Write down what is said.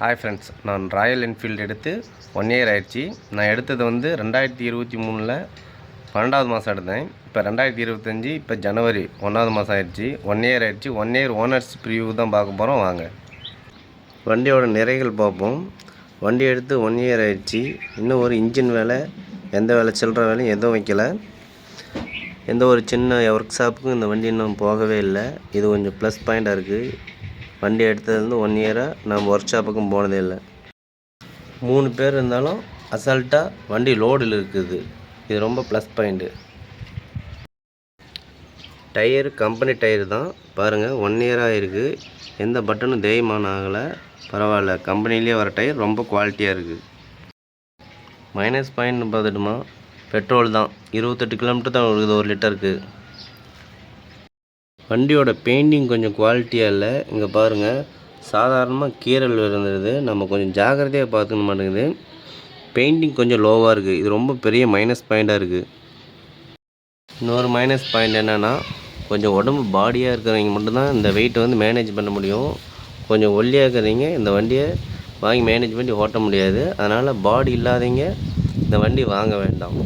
Hi friends நான் Royal Enfield எடுத்து one year ஆயிடுச்சு. நான் எடுத்தது வந்து ரெண்டாயிரத்தி இருபத்தி மூணில் பன்னெண்டாவது மாதம் எடுத்தேன். இப்போ ரெண்டாயிரத்தி இருபத்தஞ்சி இப்போ ஜனவரி ஒன்றாவது மாதம் ஆயிடுச்சு. ஒன் இயர் ஆயிடுச்சு. ஒன் இயர் ஓனர்ஸ் ப்ரிவியூ தான் பார்க்க போகிறோம் வாங்க. வண்டியோட நிறைகள் பார்ப்போம். வண்டி எடுத்து ஒன் இயர் ஆயிடுச்சு. இன்னும் ஒரு இன்ஜின் வேலை எந்த வேலை சில்லற வேலையும் எதுவும் வைக்கல. எந்த ஒரு சின்ன ஒர்க் ஷாப்புக்கும் இந்த வண்டி இன்னும் போகவே இல்லை. இது கொஞ்சம் ப்ளஸ் பாயிண்டாக இருக்குது வண்டி எடுத்ததுலேருந்து ஒன் இயராக நம்ம ஒர்க் ஷாப்புக்கும் போனதே இல்லை. மூணு பேர் இருந்தாலும் அசால்ட்டாக வண்டி லோடில் இருக்குது. இது ரொம்ப plus point tyre company tyre தான். பாருங்கள் ஒன் இயராக இருக்குது எந்த பட்டனும் தேய்மானம் ஆகலை. பரவாயில்ல கம்பெனிலேயே வர டயர் ரொம்ப குவாலிட்டியாக இருக்குது மைனஸ் பாயிண்ட்னு பார்த்துட்டுமா பெட்ரோல் தான். இருபத்தெட்டு கிலோமீட்டர் தான் இருக்குது ஒரு லிட்டருக்கு. வண்டியோட பெயிண்டிங் கொஞ்சம் குவாலிட்டியாக இல்லை. இங்கே பாருங்கள் சாதாரணமாக கீறல் இருந்தது நம்ம கொஞ்சம் ஜாக்கிரதையாக பார்த்துக்க மாட்டேங்குது. பெயிண்டிங் கொஞ்சம் லோவாக இருக்குது இது ரொம்ப பெரிய மைனஸ் பாயிண்ட்டாக இருக்குது இன்னொரு மைனஸ் பாயிண்ட் என்னென்னா கொஞ்சம் உடம்பு பாடியாக இருக்கிறவங்க மட்டும்தான் இந்த வெயிட்டை வந்து மேனேஜ் பண்ண முடியும். கொஞ்சம் ஒல்லியாக இருக்கிறவங்க இந்த வண்டியை வாங்கி மேனேஜ் பண்ணி ஓட்ட முடியாது. அதனால் பாடி இல்லாதவங்க இந்த வண்டி வாங்க வேண்டாம்.